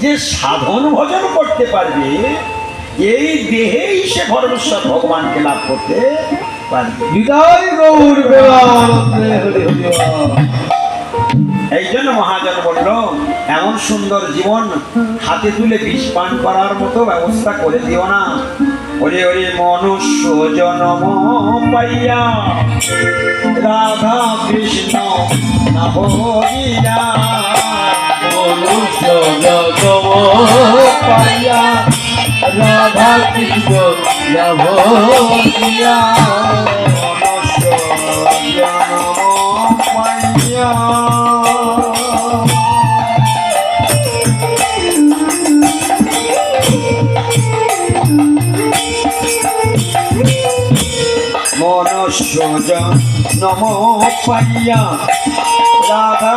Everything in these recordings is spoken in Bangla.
যে সাধন ভজন করতে পারবে এই দেহেই সে পরমেশ্বর ভগবানকে লাভ করতে পারবে গৌর বল। এই জন্য মহাজন বলল এমন সুন্দর জীবন হাতে তুলে বিষ পান করার মতো ব্যবস্থা করে দিও না ওরে ওরে মনুষ্য জনম পাইয়া রাধা কৃষ্ণ জগম পাইয়া রাধা কৃষ্ণ লাভ দিয়া মনুষ্য নম পাইয়া রাধা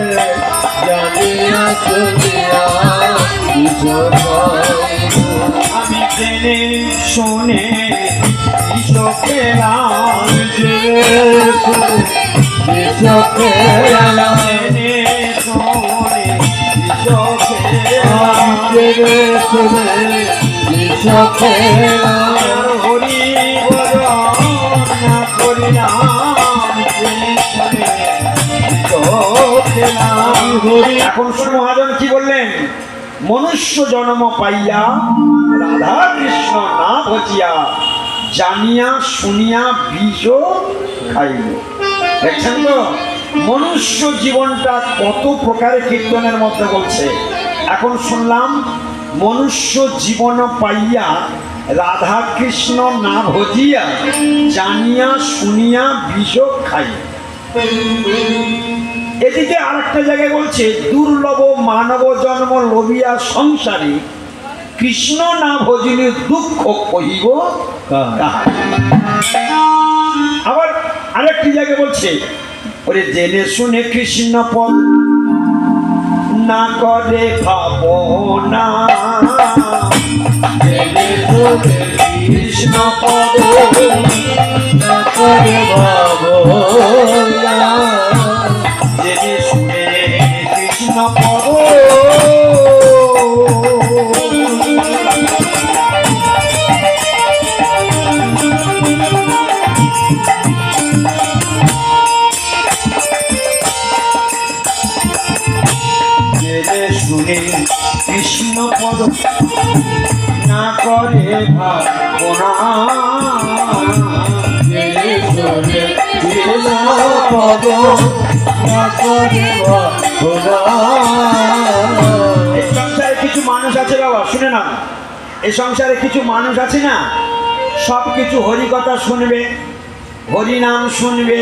আমি জেনে শুনে বিশ্বকেলাম জেনে শুনে বিশ্বকেলাম হরি বরণা করিলাম জেনে শুনে হরি এখন মহাজন, কি বললেন? মনুষ্য জন্ম পাইয়া রাধা কৃষ্ণ না ভজিয়া, জানিয়া শুনিয়া বীজ খাইল। দেখছেন তো? মনুষ্য জীবনটা কত প্রকারের কীর্তনের মধ্যে বলছে। এখন শুনলাম, মনুষ্য জীবন পাইয়া রাধা কৃষ্ণ না ভজিয়া, জানিয়া শুনিয়া বীজ খাই এদিকে আরেকটা জায়গায় বলছে দুর্লভ মানব জন্ম লবিয়া সংসারে কৃষ্ণ না ভজিলে দুঃখ কহিব? আবার আরেকটি জায়গায় বলছে ওরে জেনে শুনে কৃষ্ণ পদ না করে খাব না জেনে শুনে কৃষ্ণ পদ জেনে কৃষ্ণ না করে ভাবনা। সংসারে কিছু মানুষ আছে বাবা, শুনে না এই সংসারে কিছু মানুষ আছে না, সব কিছু হরিকথা শুনবে, হরিনাম শুনবে,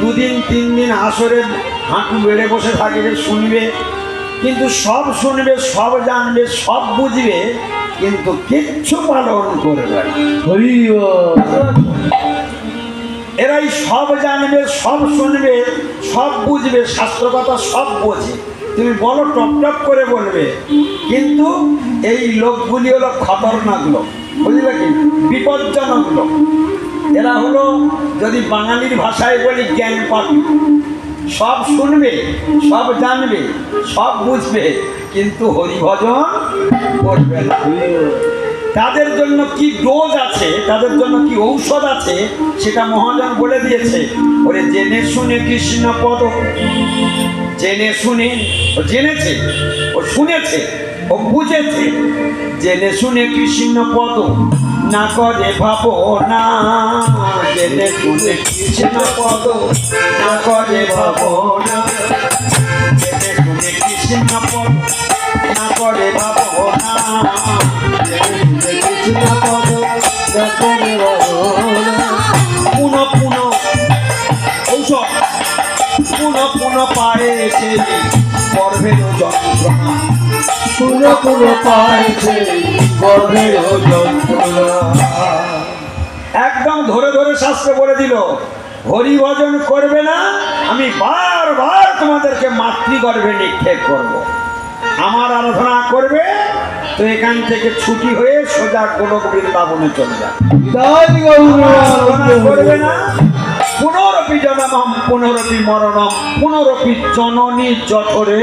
দুদিন তিন দিন আসরে হাঁটু বেড়ে বসে থাকবে শুনবে। কিন্তু সব শুনবে সব জানবে সব বুঝবে কিন্তু কিচ্ছু পালন করবে এরাই সব জানবে সব শুনবে সব বুঝবে শাস্ত্র কথা সব বোঝে। তুমি বলো টপ টপ করে বলবে। কিন্তু এই লোকগুলি হলো খতরনাক লোক। বুঝলে কি? বিপজ্জনক লোক। এরা হলো যদি বাঙালির ভাষায় বলি জ্ঞান পাপি সব শুনবে, সব জানবে, সব বুঝবে, কিন্তু হরিভজন করবে না। তাদের জন্য কি ডোজ আছে, তাদের জন্য কি ঔষধ আছে, সেটা মহাজন বলে দিয়েছে। ওরে জেনে শুনে কৃষ্ণ পদ। জেনে শুনে, ও জেনেছে, ও শুনেছে, ও বুঝেছে। জেনে শুনে কৃষ্ণ পদ। না করে ভাবো না জেনে শুনে কৃষ্ণ পদ না করে ভাবো না জেনে শুনে কৃষ্ণ পদ না করে ভাবনা কৃষ্ণ পদ দর্শনে বরণ পুনঃ পুনঃ ঔষধ। পুনঃ পুনঃ পায়ে সেই গর্ভের যন্ত্রণা। পুরো পুরো পাইছে একদম ধরে ধরে শাস্ত্র বলে দিল হরি ভজন করবে না আমি বারবার তোমাদেরকে মাতৃগর্ভে নিক্ষেপ করব। আমার আরাধনা করবে তো এখান থেকে ছুটি হয়ে সোজা গোলক বৃন্দাবনে চলে যাবে। করবে না পুনরপি জনমম পুনরপি মরণম পুনরপি জননী জঠরে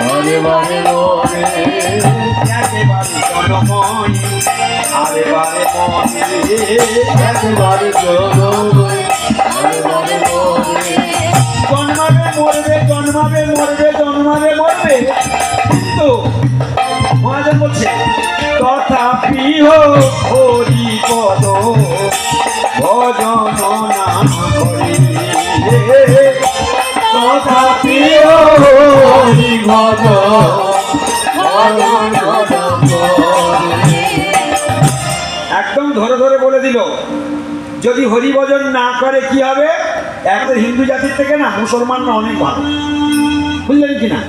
জোর বারে বারে মরে একেবারে জনময় আর এবারে মনে। একেবারে জোর বারে বারে মরে জন্মাবে, মরবে জন্মাবে মরবে জন্মাবে, মরবে। কিন্তু মহাজন বলছে, তথাপি হরি পদ ভজন যদি হরিভজন না করে, কি হবে? একদের হিন্দু জাতির থেকে না, মুসলমানরা অনেক ভালো। বুঝলেন কি না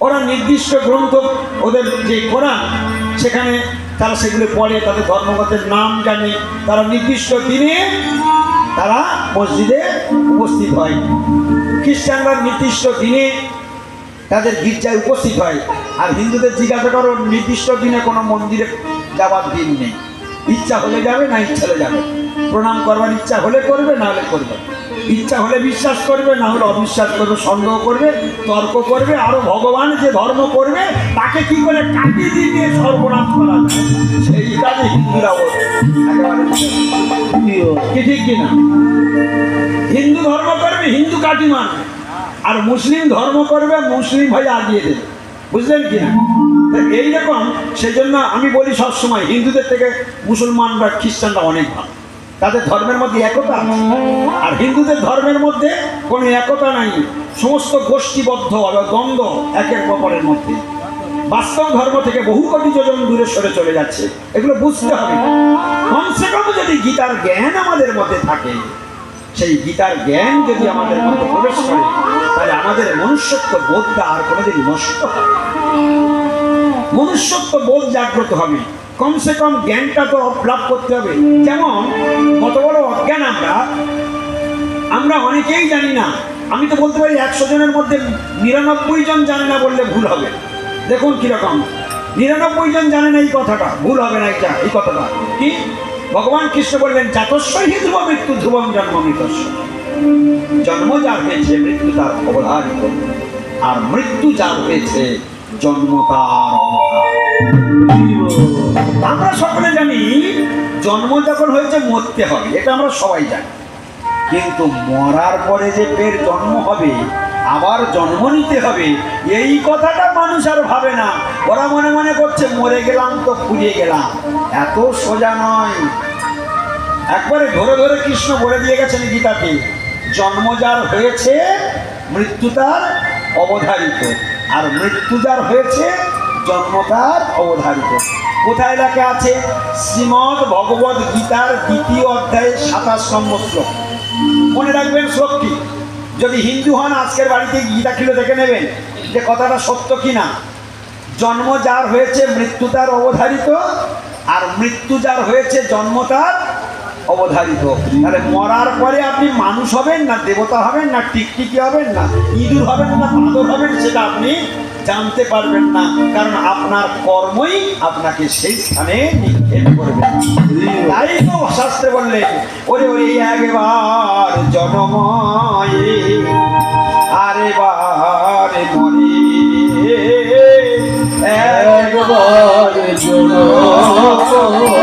ওরা নির্দিষ্ট গ্রন্থ, ওদের যে কোরআন, সেখানে তারা সেগুলো পড়ে, তাদের ধর্মগতের নাম জানে। তারা নির্দিষ্ট দিনে তারা মসজিদে উপস্থিত হয়। খ্রিস্টানরা নির্দিষ্ট দিনে তাদের গির্জায় উপস্থিত হয়। আর হিন্দুদের জিজ্ঞাসা করো, নির্দিষ্ট দিনে কোনো মন্দিরে যাওয়ার দিন নেই। ইচ্ছা হলে যাবে না ইচ্ছা হলে যাবে প্রণাম করবার ইচ্ছা হলে করবে, না হলে করবে ইচ্ছা হলে বিশ্বাস করবে, না হলে অবিশ্বাস করবে, সন্দেহ করবে, তর্ক করবে, আরও ভগবান যে ধর্ম করবে, তাকে কি করে কাটিয়ে দিয়ে সর্বনাশ করা সেই কাজে হিন্দুরা কি ঠিক কিনা হিন্দু ধর্ম করবে, হিন্দু কাটি মানবে আর মুসলিম ধর্ম করবে, মুসলিম হয়ে আগিয়ে দেবে। বুঝলেন কি না? তা এইরকম সেজন্য আমি বলি সবসময়, হিন্দুদের থেকে মুসলমানরা, খ্রিস্টানরা অনেক ভালো। তাদের ধর্মের মধ্যে একতা আর হিন্দুদের ধর্মের মধ্যে কোনো একতা নাই। সমস্ত গোষ্ঠীবদ্ধ দ্বন্দ্ব একের অপরের মধ্যে। বাস্তব ধর্ম থেকে বহু কোটি যোজন দূরে সরে চলে যাচ্ছে। এগুলো বুঝতে হবে। কমসে কম যদি গীতার জ্ঞান আমাদের মধ্যে থাকে, সেই গীতার জ্ঞান যদি আমাদের মধ্যে প্রবেশ করে, তাহলে আমাদের মনুষ্যত্ব বোধটা আর কোনোদিন নষ্ট হবে মনুষ্যত্ব বোধ জাগ্রত হবে কমসে কম জ্ঞানটা তো লাভ করতে হবে। যেমন, কত বড় অজ্ঞান আমরা আমরা অনেকেই জানি না। আমি তো বলতে পারি একশো জনের মধ্যে নিরানব্বই জন জানে না বললে ভুল হবে। দেখুন কীরকম। নিরানব্বই জন জানে না এই কথাটা, ভুল হবে না এটা, এই কথাটা। কি? ভগবান কৃষ্ণ বললেন জাতস্বই হি ধ্রুব মৃত্যু ধ্রুবম জন্ম মৃতস্ব জন্ম যার হয়েছে, মৃত্যু তার অবধারিত। আর মৃত্যু যার হয়েছে, জন্ম তার। আমরা সকলে জানি জন্ম যখন হয়েছে, মরতে হবে। এটা আমরা সবাই জানি। কিন্তু মরার পরে যে ফের জন্ম হবে, আবার জন্ম নিতে হবে, এই কথাটা মানুষ আর ভাবে না। ওরা মনে মনে করছে, মরে গেলাম তো ফুরিয়ে গেলাম। এত সোজা নয়। একবারে ধরে ধরে কৃষ্ণ বলে দিয়ে গেছেন গীতাতে, জন্ম যার হয়েছে, মৃত্যু তার অবধারিত। আর মৃত্যু যার হয়েছে, জন্ম তার অবধারিত। কোথায় লেখা আছে? শ্রীমৎ ভগবত গীতার দ্বিতীয় অধ্যায়ে সাতাশ নম্বর শ্লোক। মনে রাখবেন শ্লোকটি, যদি হিন্দু হন, আজকের বাড়িতে গীতা কিলো দেখে নেবেন যে কথাটা সত্য কি না জন্ম যার হয়েছে মৃত্যু তার অবধারিত, আর মৃত্যু যার হয়েছে জন্ম তার অবধারিত। তাহলে মরার পরে আপনি মানুষ হবেন না, দেবতা হবেন না, টিকটিকি হবেন না, ইঁদুর হবেন না, বাঁদর হবেন, সেটা আপনি জানতে পারবেন না। কারণ আপনার কর্মই আপনাকে সেই স্থানে তাই তো শাস্ত্রে বললেন ওরে ওরে, একবার জনময়ে আরে বারে মরে একবার একবার জনম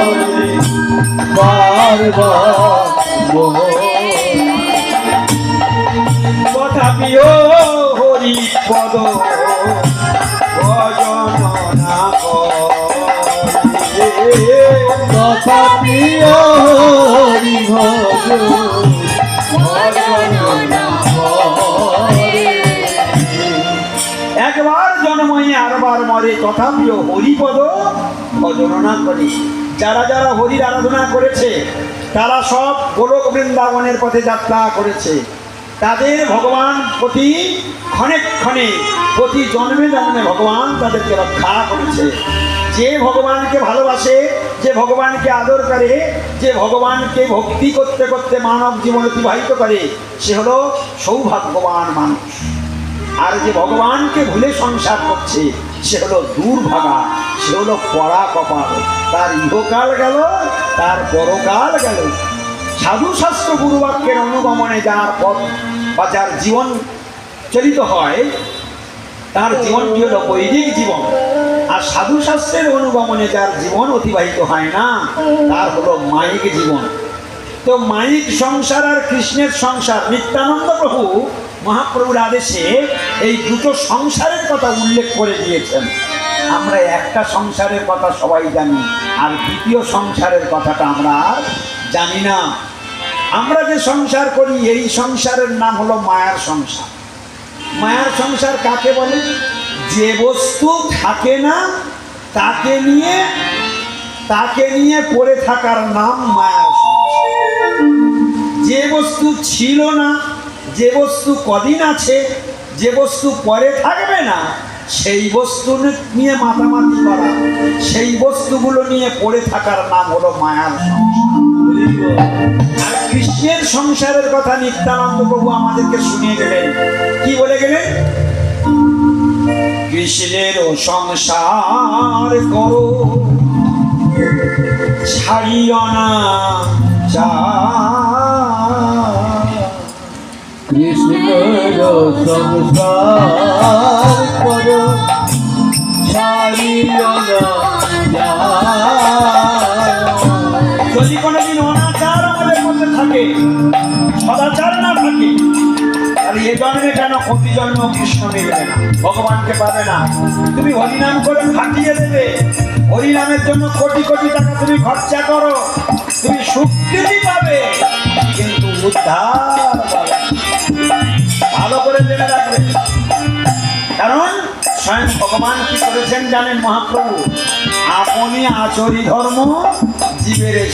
তথাপিও হরি পদ ভজন না করে। তথাপি হরি ভজন একবার জন্মই আরবার মরে, তথাপিও হরিপদ ভজন করে যারা যারা হরির আরাধনা করেছে, তারা সব গোলক বৃন্দাবনের পথে যাত্রা করেছে। তাদের ভগবান প্রতি ক্ষণে ক্ষণে, প্রতি জন্মে জন্মে ভগবান তাদেরকে রক্ষা করেছে। যে ভগবানকে ভালোবাসে, যে ভগবানকে আদর করে, যে ভগবানকে ভক্তি করতে করতে মানব জীবন অতিবাহিত করে, সে হলো সৌভাগ্যবান মানুষ। আর যে ভগবানকে ভুলে সংসার করছে সে হলো দুর্ভাগা, সে হলো পড়া কপাল তার ইহকাল গেল, তার পরকাল গেল। সাধু শাস্ত্র গুরুবাক্যের অনুগমনে যার পথ বা যার জীবন চলিত হয়, তার জীবনটি হলো বৈদিক জীবন। আর সাধু শাস্ত্রের অনুগমনে যার জীবন অতিবাহিত হয় না, তার হলো মাইক জীবন। তো মাইক সংসার আর কৃষ্ণের সংসার, নিত্যানন্দ প্রভু মহাপ্রভুর আদেশে এই দুটো সংসারের কথা উল্লেখ করে দিয়েছেন। আমরা একটা সংসারের কথা সবাই জানি, আর দ্বিতীয় সংসারের কথাটা আমরা জানি না। আমরা যে সংসার করি, এই সংসারের নাম হলো মায়ার সংসার। মায়ার সংসার কাকে বলে? যে বস্তু থাকে না, তাকে নিয়ে তাকে নিয়ে পড়ে থাকার নাম মায়ার সংসার। যে বস্তু ছিল না যে বস্তু কদিন আছে, যে বস্তু পরে থাকবে না, সেই বস্তু নিয়ে মাতামাতি করা, সেই বস্তুগুলো নিয়ে পড়ে থাকার নাম হলো মায়ার সংসার। কৃষ্ণের সংসারের কথা নিত্যানন্দ প্রভু আমাদেরকে শুনিয়ে গেলেন। কি বলে গেলেন? কৃষ্ণের সংসার করো, ছাড়িও না চা সংসার কর না যায়। যদি কোনোদিন অনাচার আমাদের মধ্যে থাকে, সদাচার না থাকে, তাহলে এ জন্মে কেন প্রতি জন্ম কৃষ্ণ মিলবে না, ভগবানকে পাবে না তুমি হরিনাম করে ফাটিয়ে দেবে, হরিনামের জন্য কোটি কোটি টাকা তুমি খরচা করো, তুমি স্বীকৃতি পাবে, কিন্তু কারণ স্বয়ং ভগবান জানেন মহাপ্রভু? আপনি আচরি ধর্ম জীবের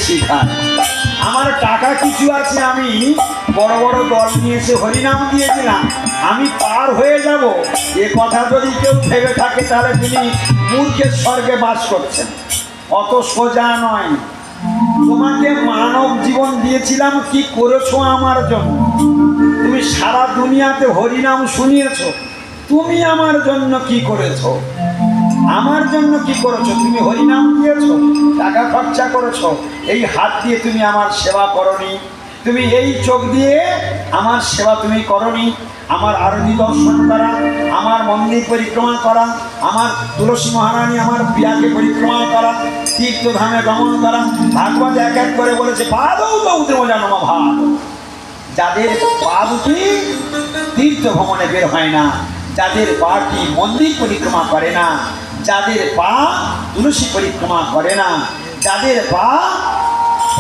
আমার টাকা কিছু আছে, আমি বড় বড় দল নিয়ে এসে হরিনাম দিয়েছিলাম। আমি পার হয়ে যাব। এ কথা যদি কেউ ভেবে থাকে, তাহলে তিনি মূর্খের স্বর্গে বাস করছেন। অত সোজা নয়। তোমাকে মানব জীবন দিয়েছিলাম, কি করেছ আমার জন্য? তুমি সারা দুনিয়াতে হরিনাম শুনিয়েছ। তুমি আমার জন্য কি করেছ? আমার জন্য কি করেছ? তুমি হরিনাম দিয়েছ, টাকা খরচা করেছ, এই হাত দিয়ে তুমি আমার সেবা করনি। তুমি এই চোখ দিয়ে আমার সেবা তুমি করনি, আমার আরতি দর্শন করা, আমার মন্দির পরিক্রমা করা, আমার তুলসী মহারানী আমার প্রিয়াকে পরিক্রমা করা, তীর্থধামে গমন করা। ভাগবত এক এক করে বলেছে ভাব যাদের পা দুটি তীর্থ ভ্রমণে বের হয় না, যাদের পাটি মন্দির পরিক্রমা করে না, যাদের পা তুলসী পরিক্রমা করে না, যাদের পা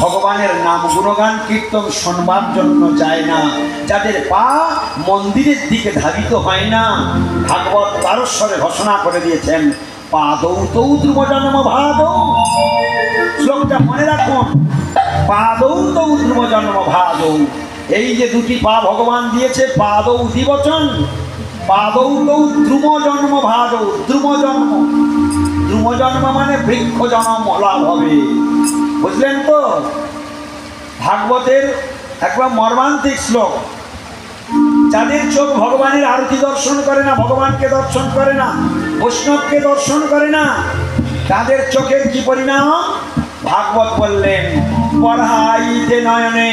ভগবানের নাম গুণগান, কীর্তন শোনবার জন্য যায় না। যাদের পা মন্দিরের দিকে ধাবিত হয় না, ভাগবত তারস্বরে ঘোষণা করে দিয়েছেন পা দৌ তৌ ধ্রুব জন্ম ভাদৌ। শ্লোকটা মনে রাখুন, পাদৌ তো ধ্রুব জন্ম ভাদৌ। এই যে দুটি পা ভগবান দিয়েছে, পাদৌ দিবচন পাদৌ তো ধ্রুব জন্ম ভাদৌ। ধ্রুব জন্ম ধ্রুব জন্ম মানে বৃক্ষ জন্ম লাভ হবে। বুঝলেন তো? ভাগবতের একবার মর্মান্তিক শ্লোক। যাদের চোখ ভগবানের আরতি দর্শন করে না, ভগবানকে দর্শন করে না, বৈষ্ণবকে দর্শন করে না, তাদের চোখের কি পরিণাম? ভাগবত বললেন, পড়াইতে নয়নে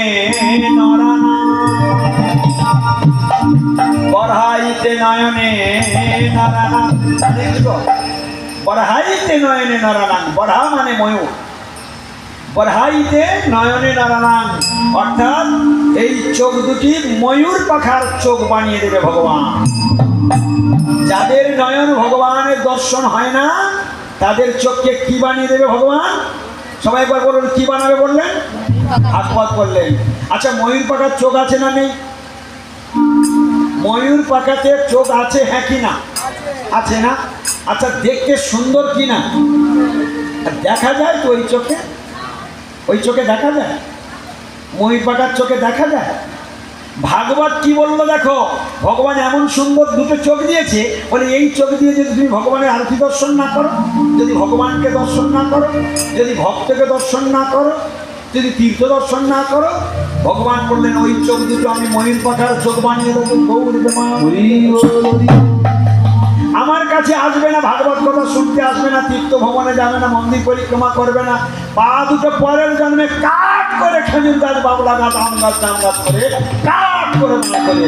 পড়াইতে নয়নে নারায়ণ। পড়াইতে নয়নে নারায়ণ। পড়া মানে ময়ূর। পড়াইতে নয়নে নারায়ণ। অর্থাৎ এই চোখ দুটি ময়ূর পাখার চোখ বানিয়ে দেবে ভগবান। যাদের নয়ন ভগবানের দর্শন হয় না, তাদের চোখকে কি বানিয়ে দেবে ভগবান? সবাই একবার বলুন, কি বানাবে বললেন? হাতপাত করলেন। আচ্ছা ময়ূর পাখার চোখ আছে না নেই? ময়ূর পাখাতে চোখ আছে হ্যাঁ কি না? আছে না? আচ্ছা দেখতে সুন্দর কি না? দেখা যায় তো ওই চোখে। ওই চোখে দেখা যায়? ময়ূর পাখার চোখে দেখা যায়? ভাগবত কি বলল দেখো? ভগবান এমন সুন্দর দুটো চোখ দিয়েছে, বলে এই চোখ দিয়ে যদি তুমি ভগবানের আরতি দর্শন না করো, যদি ভগবানকে দর্শন না করো, যদি ভক্তকে দর্শন না করো, যদি তীর্থ দর্শন না করো, ভগবান বললেন, ওই চোখ দুটো আমি ময়ূর পাখার চোখ বানিয়ে দেবো গৌর আমার কাছে আসবে না, ভাগবত কথা শুনতে আসবে না, তীর্থ ভবনে যাবে না, মন্দির পরিক্রমা করবে না পা দুটো পরের জন্মে কাট করে খেজুর গাছ, বাবলা গাছ, আম গাছ গাছ করে কাট করে মনে করে।